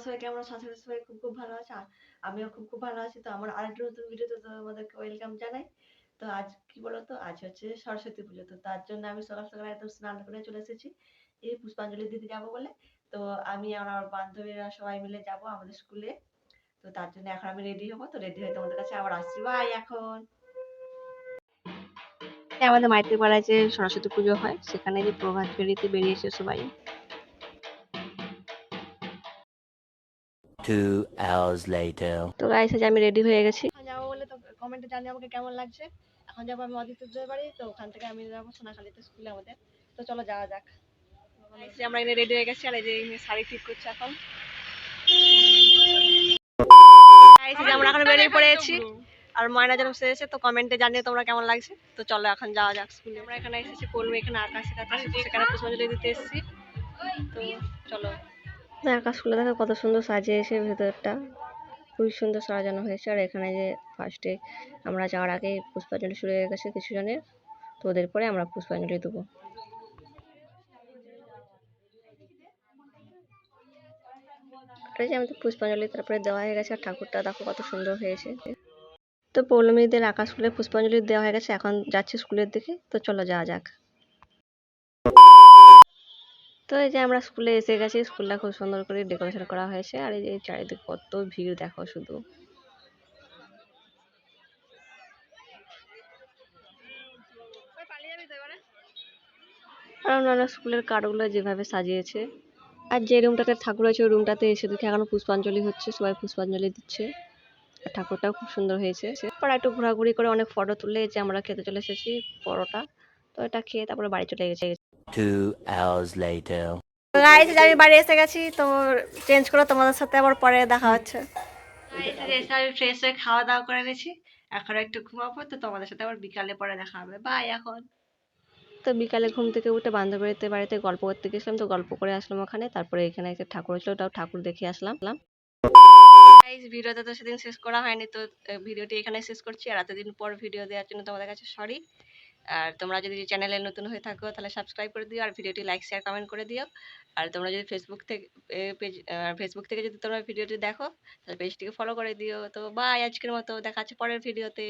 আছে, আর আমিও খুব খুব ভালো আছি। তো আমার আরেকটা নতুন ভিডিওতে তোমাদেরকে ওয়েলকাম জানাই। তো আজ কি বলতো? আজ হচ্ছে সরস্বতী পুজো। তো তার জন্য আমি সকাল সকাল একদম স্নান করে চলে এসেছি। এই পুষ্পাঞ্জলি দিতে যাব বলে। তো আমি আমার বান্ধবীরা সবাই মিলে যাব আমাদের স্কুলে তো তার জন্য এখন আমি রেডি হব। তো রেডি হয়ে তোমাদের কাছে আবার আসছি। বাই এখন। আমাদের মাইতি পাড়ায় যে সরস্বতী পুজো হয়, সেখানে যে প্রভাত ফেরিতে বেরিয়েছে সবাই Two hours later. তো গাইস আজ আমি রেডি হয়ে গেছি। এখন যাব বলে তো কমেন্টে জানি আমাকে কেমন লাগছে। এখন যাব আমি অদিত্যদের বাড়ি তো ওখান থেকে আমি যাব সোনাখালীতে স্কুলে আমাদের। তো চলো যাওয়া যাক। আমরা এনে রেডি হয়ে গেছি আর এই যে শাড়ি ঠিক করছে এখন। আমরা এখন বেরিয়ে পড়েছি আর ময়না যেরকম সেজেছে তো কমেন্টে জানিয়ে তোমরা কেমন লাগছে। তো চলো এখন যাওয়া যাক স্কুলে আমরা এখানে এসেছি কলমি এখানে আকাশে কাছে সেখানে পুষ্পাঞ্জলি দিতে এসেছি। তো চলো। আকাশ স্কুলে দেখো কত সুন্দর সাজিয়েছে ভেতরটা। খুবই সুন্দর সাজানো হয়েছে। আর এখানে যে ফার্স্টে আমরা যাওয়ার আগে পুষ্পাঞ্জলি শুরু হয়ে গেছে কিছু জনের তো ওদের পরে আমরা পুষ্পাঞ্জলি দেবো। আমাদের পুষ্পাঞ্জলি তারপরে দেওয়া হয়ে গেছে। আর ঠাকুরটা দেখো কত সুন্দর হয়েছে। তো পৌলমীদের আকাশ স্কুলে পুষ্পাঞ্জলি দেওয়া হয়ে গেছে। এখন যাচ্ছে স্কুলের দিকে, তো চলো যাওয়া যাক। তো এই যে আমরা স্কুলে এসে গেছি স্কুলটা খুব সুন্দর করে ডেকোরেশন করা হয়েছে। আর এই যে চারিদিকে কত ভিড় দেখো শুধু। আর অন্যান্য স্কুলের কার্ডগুলো যেভাবে সাজিয়েছে। আর যে রুমটাতে ঠাকুর আছে ওই রুমটাতে এসে দেখি এখনও পুষ্পাঞ্জলি হচ্ছে, সবাই পুষ্পাঞ্জলি দিচ্ছে। আর ঠাকুরটাও খুব সুন্দর হয়েছে। তারপর একটু ঘোরাঘুরি করে অনেক ফটো তুলে যে আমরা খেতে চলে এসেছি পরোটা। তো এটা খেয়ে তারপরে বাড়ি চলে গেছে। Two hours later. গাইস আমি বাড়ি এসে গেছি তো চেঞ্জ করে তোমাদের সাথে আবার পরে দেখা হচ্ছে। এসে আমি ফ্রেশ হয়ে খাওয়া দাওয়া করে নিয়েছি এখন একটু ঘুমাবো তো তোমাদের সাথে আবার বিকালে পরে দেখা হবে। বাই এখন। তো বিকালে ঘুম থেকে উঠে বান্ধবীতে বাড়িতে গল্প করতে গেছিলাম তো গল্প করে আসলাম ওখানে তারপরে এখানে একটা ঠাকুর ছিল ওটাও ঠাকুর দেখে আসলাম। গাইস ভিডিওটা তো সেদিন শেষ করা হয়নি তো ভিডিওটি এখানে শেষ করছি আর এতদিন পর ভিডিও দেওয়ার জন্য তোমাদের কাছে সরি আর তোমরা যদি চ্যানেলে নতুন হয়ে থাকো, তাহলে সাবস্ক্রাইব করে দিও, আর ভিডিওটি লাইক শেয়ার কমেন্ট করে দিও। আর তোমরা যদি ফেসবুক থেকে পেজ ফেসবুক থেকে যদি তোমরা ভিডিওটি দেখো, তাহলে পেজটিকে ফলো করে দিও। তো বাই আজকের মতো, দেখা হচ্ছে পরের ভিডিওতে